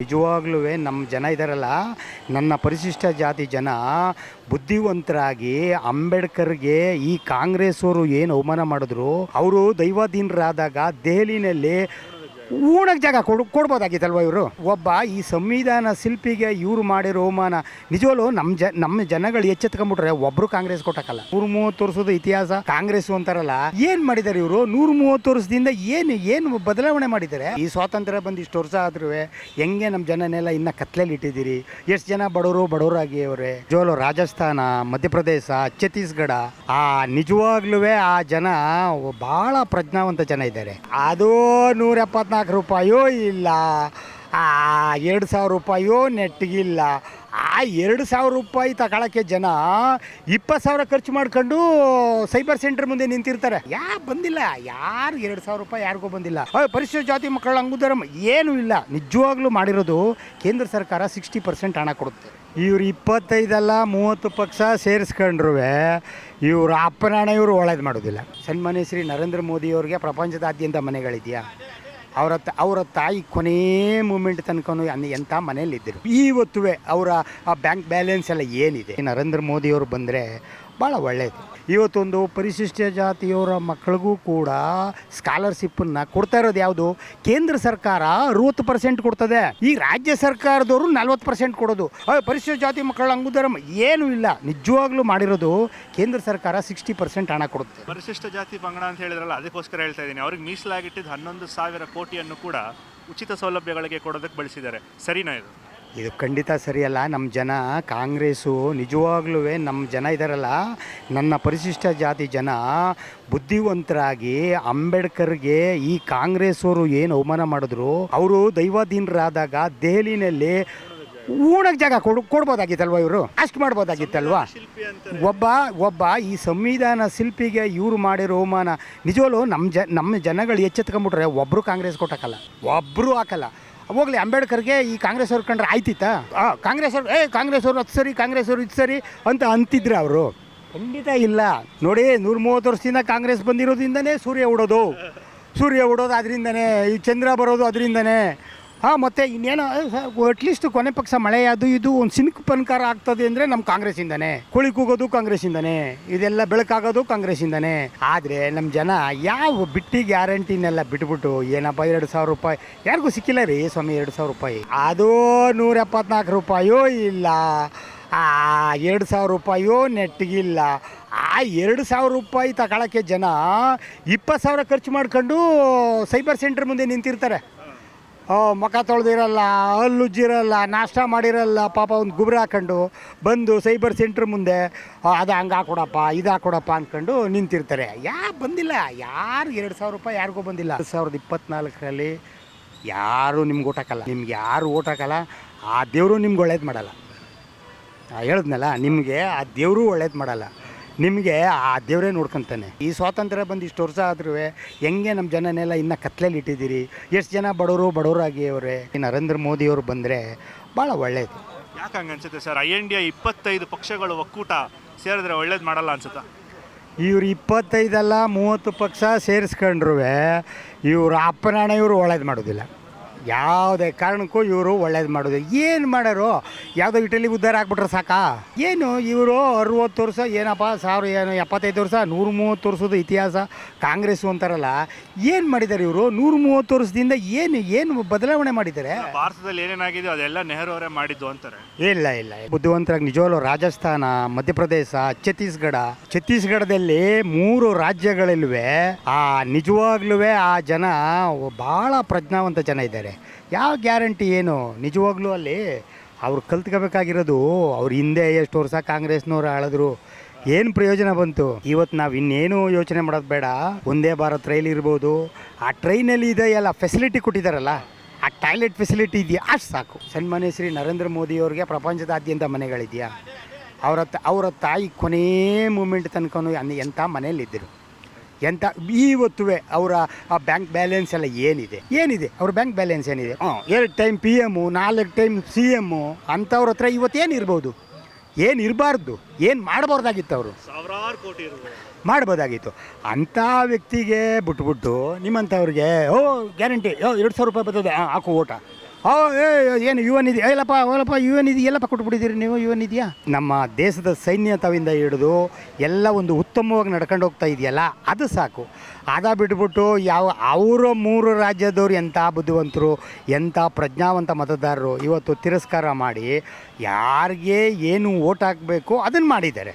ನಿಜವಾಗ್ಲೂ ನಮ್ಮ ಜನ ಇದ್ದಾರಲ್ಲ ನನ್ನ ಪರಿಶಿಷ್ಟ ಜಾತಿ ಜನ ಬುದ್ಧಿವಂತರಾಗಿ ಅಂಬೇಡ್ಕರ್ಗೆ ಈ ಕಾಂಗ್ರೆಸ್ ಅವರು ಏನು ಅವಮಾನ ಮಾಡಿದ್ರು? ಅವರು ದೈವಾಧೀನರಾದಾಗ ದೆಹಲಿನಲ್ಲಿ ಊಣಕ್ಕೆ ಜಾಗ ಕೊಡ್, ಕೊಡ್ಬೋದಾಗಿತ್ತಲ್ವ ಇವರು? ಒಬ್ಬ ಈ ಸಂವಿಧಾನ ಶಿಲ್ಪಿಗೆ ಇವರು ಮಾಡಿರೋ ಅವಮಾನ. ನಿಜವಲ್ಲೂ ನಮ್ಮ ಜ ನಮ್ಮ ಜನಗಳು ಎಚ್ಚೆತ್ಕೊಂಡ್ಬಿಟ್ರೆ ಒಬ್ರು ಕಾಂಗ್ರೆಸ್ ಕೊಟ್ಟಕ್ಕಲ್ಲ ನೂರ ಮೂವತ್ತು ವರ್ಷದ ಇತಿಹಾಸ ಕಾಂಗ್ರೆಸ್ ಅಂತಾರಲ್ಲ, ಏನ್ ಮಾಡಿದ್ದಾರೆ ಇವರು? ನೂರ ಮೂವತ್ತು ವರ್ಷದಿಂದ ಏನು ಏನು ಬದಲಾವಣೆ ಮಾಡಿದ್ದಾರೆ ಈ ಸ್ವಾತಂತ್ರ್ಯ ಬಂದು ಇಷ್ಟು ವರ್ಷ ಆದ್ರೂ ಹೆಂಗೆ ನಮ್ಮ ಜನನೆಲ್ಲ ಇನ್ನ ಕತ್ಲೇಲಿ ಇಟ್ಟಿದ್ದೀರಿ ಎಷ್ಟು ಜನ ಬಡವರು ಬಡವರಾಗಿ ಅವರೇ ಜೋಲು ರಾಜಸ್ಥಾನ, ಮಧ್ಯಪ್ರದೇಶ, ಛತ್ತೀಸ್ಗಢ, ಆ ನಿಜವಾಗ್ಲೂ ಆ ಜನ ಬಹಳ ಪ್ರಜ್ಞಾವಂತ ಜನ ಇದ್ದಾರೆ. ಅದು ನೂರ ಎಪ್ಪತ್ನಾಲ್ಕು ರೂಪಾಯೋ ಇಲ್ಲ, ಆ ಎರಡು ಸಾವಿರ ರೂಪಾಯೋ ನೆಟ್ಟಿಗಿಲ್ಲ. ಆ ಎರಡು ಸಾವಿರ ರೂಪಾಯಿ ತಗೊಳಕ್ಕೆ ಜನ ಇಪ್ಪತ್ತು ಸಾವಿರ ಖರ್ಚು ಮಾಡ್ಕೊಂಡು ಸೈಬರ್ ಸೆಂಟರ್ ಮುಂದೆ ನಿಂತಿರ್ತಾರೆ. ಯಾ ಬಂದಿಲ್ಲ, ಯಾರು ಎರಡು ಸಾವಿರ ರೂಪಾಯಿ ಯಾರಿಗೂ ಬಂದಿಲ್ಲ. ಪರಿಶಿಷ್ಟ ಜಾತಿ ಮಕ್ಕಳ ಅಂಗುದರ ಏನೂ ಇಲ್ಲ. ನಿಜವಾಗ್ಲೂ ಮಾಡಿರೋದು ಕೇಂದ್ರ ಸರ್ಕಾರ ಸಿಕ್ಸ್ಟಿ ಪರ್ಸೆಂಟ್ ಹಣ ಕೊಡುತ್ತೆ. ಇವ್ರು ಇಪ್ಪತ್ತೈದಲ್ಲ ಮೂವತ್ತು ಪಕ್ಷ ಸೇರಿಸ್ಕೊಂಡ್ರು ಇವರು ಅಪ್ಪನ ಹಣ ಇವರು ಒಳ್ಳೇದು ಮಾಡೋದಿಲ್ಲ. ಸನ್ಮಾನ್ಯ ಶ್ರೀ ನರೇಂದ್ರ ಮೋದಿಯವ್ರಿಗೆ ಪ್ರಪಂಚದಾದ್ಯಂತ ಮನೆಗಳಿದೆಯಾ? ಅವರ ಅವರ ತಾಯಿ ಕೊನೇ ಮೂಮೆಂಟ್ ತನಕ ಅನ್ನ ಎಂಥ ಮನೇಲಿದ್ದರು ಇವತ್ತುವೆ ಅವರ ಆ ಬ್ಯಾಂಕ್ ಬ್ಯಾಲೆನ್ಸ್ ಎಲ್ಲ ಏನಿದೆ? ನರೇಂದ್ರ ಮೋದಿಯವರು ಬಂದರೆ ಭಾಳ ಒಳ್ಳೆಯದು ಇವತ್ತೊಂದು ಪರಿಶಿಷ್ಟ ಜಾತಿಯವರ ಮಕ್ಕಳಿಗೂ ಕೂಡ ಸ್ಕಾಲರ್ಶಿಪ್ಪನ್ನು ಕೊಡ್ತಾ ಇರೋದು ಯಾವುದು? ಕೇಂದ್ರ ಸರ್ಕಾರ ಅರುವತ್ತು ಪರ್ಸೆಂಟ್ ಕೊಡ್ತದೆ. ಈ ರಾಜ್ಯ ಸರ್ಕಾರದವರು ನಲ್ವತ್ತು ಪರ್ಸೆಂಟ್ ಕೊಡೋದು. ಪರಿಶಿಷ್ಟ ಜಾತಿ ಮಕ್ಕಳು ಅಂಗುದರ ಏನೂ ಇಲ್ಲ. ನಿಜವಾಗ್ಲೂ ಮಾಡಿರೋದು ಕೇಂದ್ರ ಸರ್ಕಾರ ಸಿಕ್ಸ್ಟಿ ಪರ್ಸೆಂಟ್ ಹಣ ಕೊಡುತ್ತೆ. ಪರಿಶಿಷ್ಟ ಜಾತಿ ಪಂಗಡ ಅಂತ ಹೇಳಿದ್ರಲ್ಲ, ಅದಕ್ಕೋಸ್ಕರ ಹೇಳ್ತಾ ಇದ್ದೀನಿ. ಅವ್ರಿಗೆ ಮೀಸಲಾಗಿಟ್ಟಿದ್ದು ಹನ್ನೊಂದು ಸಾವಿರ ಕೋಟಿಯನ್ನು ಕೂಡ ಉಚಿತ ಸೌಲಭ್ಯಗಳಿಗೆ ಕೊಡೋದಕ್ಕೆ ಬಳಸಿದ್ದಾರೆ. ಸರಿನಾ ಇದು? ಇದು ಖಂಡಿತ ಸರಿಯಲ್ಲ. ನಮ್ಮ ಜನ ಕಾಂಗ್ರೆಸ್ಸು ನಿಜವಾಗ್ಲೂ ನಮ್ಮ ಜನ ಇದ್ದಾರಲ್ಲ ನನ್ನ ಪರಿಶಿಷ್ಟ ಜಾತಿ ಜನ ಬುದ್ಧಿವಂತರಾಗಿ ಅಂಬೇಡ್ಕರ್ಗೆ ಈ ಕಾಂಗ್ರೆಸ್ ಅವರು ಏನು ಅವಮಾನ ಮಾಡಿದ್ರು? ಅವರು ದೈವಾಧೀನರಾದಾಗ ದೆಹಲಿನಲ್ಲಿ ಊಣಕ್ಕೆ ಜಾಗ ಕೊಡ್, ಕೊಡ್ಬೋದಾಗಿತ್ತಲ್ವ ಇವರು? ಅಷ್ಟು ಮಾಡ್ಬೋದಾಗಿತ್ತಲ್ವಾ? ಒಬ್ಬ ಒಬ್ಬ ಈ ಸಂವಿಧಾನ ಶಿಲ್ಪಿಗೆ ಇವರು ಮಾಡಿರೋ ಅವಮಾನ. ನಿಜವಲ್ಲೂ ನಮ್ಮ ಜ ನಮ್ಮ ಜನಗಳು ಎಚ್ಚೆತ್ಕೊಂಡ್ಬಿಟ್ರೆ ಒಬ್ಬರು ಕಾಂಗ್ರೆಸ್ ಕೊಟ್ಟಕ್ಕಲ್ಲ ಒಬ್ಬರು ಹಾಕಲ್ಲ. ಹೋಗ್ಲಿ ಅಂಬೇಡ್ಕರ್ಗೆ ಈ ಕಾಂಗ್ರೆಸ್ ಅವ್ರು ಕಂಡ್ರೆ ಆಯ್ತಿತ್ತಾ? ಆ, ಕಾಂಗ್ರೆಸ್ ಅವ್ರು ಏ ಕಾಂಗ್ರೆಸ್ ಅವ್ರು ಹತ್ತು ಸರಿ ಕಾಂಗ್ರೆಸ್ ಅವ್ರು ಇದು ಸರಿ ಅಂತ ಅಂತಿದ್ರು ಅವರು. ಖಂಡಿತ ಇಲ್ಲ. ನೋಡಿ ನೂರ ಮೂವತ್ತು ವರ್ಷದಿಂದ ಕಾಂಗ್ರೆಸ್ ಬಂದಿರೋದ್ರಿಂದನೇ ಸೂರ್ಯ ಉಡೋದು. ಸೂರ್ಯ ಉಡೋದು ಅದರಿಂದನೇ ಈ ಚಂದ್ರ ಬರೋದು ಅದರಿಂದನೇ. ಹಾಂ, ಮತ್ತು ಇನ್ನೇನೋ ಅಟ್ಲೀಸ್ಟ್ ಕೊನೆ ಪಕ್ಷ ಮಳೆ, ಅದು ಇದು, ಒಂದು ಸಿಮಿಕ್ ಪನ್ಕಾರ ಆಗ್ತದೆ ಅಂದರೆ ನಮ್ಮ ಕಾಂಗ್ರೆಸ್ಸಿಂದನೇ. ಕುಳಿ ಕೂಗೋದು ಕಾಂಗ್ರೆಸ್ಸಿಂದನೇ. ಇದೆಲ್ಲ ಬೆಳಕಾಗೋದು ಕಾಂಗ್ರೆಸ್ಸಿಂದನೇ. ಆದರೆ ನಮ್ಮ ಜನ ಯಾವ ಬಿಟ್ಟಿ ಗ್ಯಾರಂಟಿನೆಲ್ಲ ಬಿಟ್ಬಿಟ್ಟು, ಏನಪ್ಪ ಎರಡು ಸಾವಿರ ರೂಪಾಯಿ, ಯಾರಿಗೂ ಸಿಕ್ಕಿಲ್ಲ ರೀ ಸ್ವಾಮಿ, ಎರಡು ಸಾವಿರ ರೂಪಾಯಿ. ಅದು ನೂರ ಎಪ್ಪತ್ನಾಲ್ಕು ರೂಪಾಯೋ ಇಲ್ಲ, ಆ, ಎರಡು ಸಾವಿರ ರೂಪಾಯೋ ನೆಟ್ಟಿಗಿಲ್ಲ. ಆ ಎರಡು ಸಾವಿರ ರೂಪಾಯಿ ತಗೊಳಕ್ಕೆ ಜನ ಇಪ್ಪತ್ತು ಸಾವಿರ ಖರ್ಚು ಮಾಡ್ಕೊಂಡು ಸೈಬರ್ ಸೆಂಟರ್ ಮುಂದೆ ನಿಂತಿರ್ತಾರೆ. ಮುಖ ತೊಳೆದಿರಲ್ಲ ಹಲ್ಲುಜ್ಜಿರಲ್ಲ ನಾಷ್ಟ ಮಾಡಿರಲ್ಲ, ಪಾಪ ಒಂದು ಗುಬ್ರ ಹಾಕೊಂಡು ಬಂದು ಸೈಬರ್ ಸೆಂಟ್ರ್ ಮುಂದೆ ಅದು ಹಂಗೆ ಹಾಕೊಡಪ್ಪ, ಇದು ಹಾಕೊಡಪ್ಪ ಅಂದ್ಕೊಂಡು ನಿಂತಿರ್ತಾರೆ. ಯಾ, ಬಂದಿಲ್ಲ. ಯಾರು ಎರಡು ಸಾವಿರ ರೂಪಾಯಿ ಯಾರಿಗೂ ಬಂದಿಲ್ಲ. ಎರಡು ಸಾವಿರದ ಇಪ್ಪತ್ನಾಲ್ಕರಲ್ಲಿ ಯಾರೂ ನಿಮ್ಗೆ ಓಟಾಕಲ್ಲ. ನಿಮ್ಗೆ ಯಾರು ಓಟಾಕಲ್ಲ. ಆ ದೇವರು ನಿಮ್ಗೆ ಒಳ್ಳೇದು ಮಾಡಲ್ಲ. ಹೇಳಿದ್ನಲ್ಲ, ನಿಮಗೆ ಆ ದೇವರು ಒಳ್ಳೇದು ಮಾಡಲ್ಲ. ನಿಮಗೆ ಆ ದೇವರೇ ನೋಡ್ಕೊಂತಾನೆ. ಈ ಸ್ವಾತಂತ್ರ್ಯ ಬಂದು ಇಷ್ಟು ವರ್ಷ ಆದ್ರೂ ಹೆಂಗೆ ನಮ್ಮ ಜನನೆಲ್ಲ ಇನ್ನು ಕತ್ಲೇಲಿ ಇಟ್ಟಿದ್ದೀರಿ? ಎಷ್ಟು ಜನ ಬಡವರು ಬಡವರಾಗಿ ಅವರೇ? ಈ ನರೇಂದ್ರ ಮೋದಿಯವರು ಬಂದರೆ ಭಾಳ ಒಳ್ಳೆಯದು ಯಾಕೆ ಹಂಗೆ ಅನ್ಸುತ್ತೆ ಸರ್? ಐ ಎನ್ ಡಿ ಇಪ್ಪತ್ತೈದು ಪಕ್ಷಗಳು ಒಕ್ಕೂಟ ಸೇರಿದ್ರೆ ಒಳ್ಳೇದು ಮಾಡಲ್ಲ ಅನ್ಸುತ್ತಾ? ಇವ್ರು ಇಪ್ಪತ್ತೈದಲ್ಲ ಮೂವತ್ತು ಪಕ್ಷ ಸೇರಿಸ್ಕೊಂಡ್ರೂ ಇವರು ಅಪ್ಪನಾಣೆ ಇವರು ಒಳ್ಳೇದು ಮಾಡೋದಿಲ್ಲ. ಯಾವುದೇ ಕಾರಣಕ್ಕೂ ಇವರು ಒಳ್ಳೇದು ಮಾಡೋದು. ಏನು ಮಾಡೋರು? ಯಾವುದೋ ಇಟಲಿ ಉದ್ಧಾರ ಆಗ್ಬಿಟ್ರೆ ಸಾಕಾ? ಏನು ಇವರು ಅರುವತ್ತು ವರ್ಷ ಏನಪ್ಪ ಸಾವಿರ ಏನು ಎಪ್ಪತ್ತೈದು ವರ್ಷ ನೂರ ಮೂವತ್ತು ವರ್ಷದ ಇತಿಹಾಸ ಕಾಂಗ್ರೆಸ್ಸು ಅಂತಾರಲ್ಲ ಏನು ಮಾಡಿದ್ದಾರೆ ಇವರು? ನೂರ ಮೂವತ್ತು ವರ್ಷದಿಂದ ಏನು ಏನು ಬದಲಾವಣೆ ಮಾಡಿದ್ದಾರೆ ಭಾರತದಲ್ಲಿ ಏನೇನಾಗಿದೆ ಅದೆಲ್ಲ ನೆಹರು ಅವರೇ ಮಾಡಿದ್ದು ಅಂತಾರೆ. ಇಲ್ಲ ಇಲ್ಲ ಬುದ್ಧಿವಂತರಾಗಿ ನಿಜವಾಗ್ಲೂ ರಾಜಸ್ಥಾನ ಮಧ್ಯಪ್ರದೇಶ ಛತ್ತೀಸ್ಗಢ ಛತ್ತೀಸ್ಗಢದಲ್ಲಿ ಮೂರು ರಾಜ್ಯಗಳಲ್ವೇ ಆ ನಿಜವಾಗ್ಲೂ ಆ ಜನ ಬಹಳ ಪ್ರಜ್ಞಾವಂತ ಜನ ಇದ್ದಾರೆ. ಯಾವ ಗ್ಯಾರಂಟಿ ಏನು? ನಿಜವಾಗ್ಲೂ ಅಲ್ಲಿ ಅವ್ರು ಕಲ್ತ್ಕೋಬೇಕಾಗಿರೋದು ಅವ್ರ ಹಿಂದೆ ಎಷ್ಟು ವರ್ಷ ಕಾಂಗ್ರೆಸ್ನವ್ರು ಆಳಿದ್ರು. ಏನು ಪ್ರಯೋಜನ ಬಂತು? ಇವತ್ತು ನಾವು ಇನ್ನೇನು ಯೋಚನೆ ಮಾಡೋದು ಬೇಡ. ಒಂದೇ ಭಾರತ್ ರೈಲ್ ಇರ್ಬೋದು. ಆ ಟ್ರೈನಲ್ಲಿ ಇದೆಯಲ್ಲ ಫೆಸಿಲಿಟಿ ಕೊಟ್ಟಿದ್ದಾರಲ್ಲ ಆ ಟಾಯ್ಲೆಟ್ ಫೆಸಿಲಿಟಿ ಇದೆಯಾ? ಅಷ್ಟು ಸಾಕು. ಸನ್ಮಾನ್ಯ ಶ್ರೀ ನರೇಂದ್ರ ಮೋದಿಯವ್ರಿಗೆ ಪ್ರಪಂಚದಾದ್ಯಂತ ಮನೆಗಳಿದೆಯಾ? ಅವರ ಅವರ ತಾಯಿ ಕೊನೇ ಮೂಮೆಂಟ್ ತನಕ ಎಂಥ ಮನೇಲಿದ್ದರು ಎಂಥ ಇವತ್ತುವೆ ಅವರ ಆ ಬ್ಯಾಂಕ್ ಬ್ಯಾಲೆನ್ಸ್ ಎಲ್ಲ ಏನಿದೆ? ಏನಿದೆ? ಅವ್ರ ಬ್ಯಾಂಕ್ ಬ್ಯಾಲೆನ್ಸ್ ಏನಿದೆ? ಹಾಂ ಎರಡು ಟೈಮ್ ಪಿ ಎಮ್ಮು ನಾಲ್ಕು ಟೈಮ್ ಸಿ ಎಮ್ಮು ಅಂಥವ್ರ ಹತ್ರ ಇವತ್ತೇನು ಇರ್ಬೋದು? ಏನು ಇರಬಾರ್ದು? ಏನು ಮಾಡಬಾರ್ದಾಗಿತ್ತು ಅವರು? ಸಾವಿರಾರು ಕೋಟಿ ಮಾಡ್ಬೋದಾಗಿತ್ತು ಅಂಥ ವ್ಯಕ್ತಿಗೆ ಬಿಟ್ಬಿಟ್ಟು ನಿಮ್ಮಂಥವ್ರಿಗೆ ಓ ಗ್ಯಾರಂಟಿ ಓ ಎರಡು ಸಾವಿರ ರೂಪಾಯಿ ಬರ್ತದೆ ಹಾಂ ಹಾಕು ಓಟ. ಓ ಏನು, ಯುವ ನಿಧಿ? ಏಲಪ್ಪ, ಓಲಪ್ಪ, ಯುವ ನಿಧಿ ಎಲ್ಲಪ್ಪ ಕೊಟ್ಬಿಟ್ಟಿದ್ದೀರಿ ನೀವು, ಯುವ ಇದೆಯಾ ನಮ್ಮ ದೇಶದ ಸೈನ್ಯ ತವಿಂದ ಹಿಡಿದು ಎಲ್ಲ ಒಂದು ಉತ್ತಮವಾಗಿ ನಡ್ಕೊಂಡು ಹೋಗ್ತಾ ಇದೆಯಲ್ಲ, ಅದು ಸಾಕು. ಅದ ಬಿಟ್ಬಿಟ್ಟು ಯಾವ, ಅವರ ಮೂರು ರಾಜ್ಯದವರು ಎಂಥ ಬುದ್ಧಿವಂತರು, ಎಂಥ ಪ್ರಜ್ಞಾವಂತ ಮತದಾರರು ಇವತ್ತು ತಿರಸ್ಕಾರ ಮಾಡಿ ಯಾರಿಗೆ ಏನು ಓಟ್ ಹಾಕಬೇಕು ಅದನ್ನು ಮಾಡಿದ್ದಾರೆ.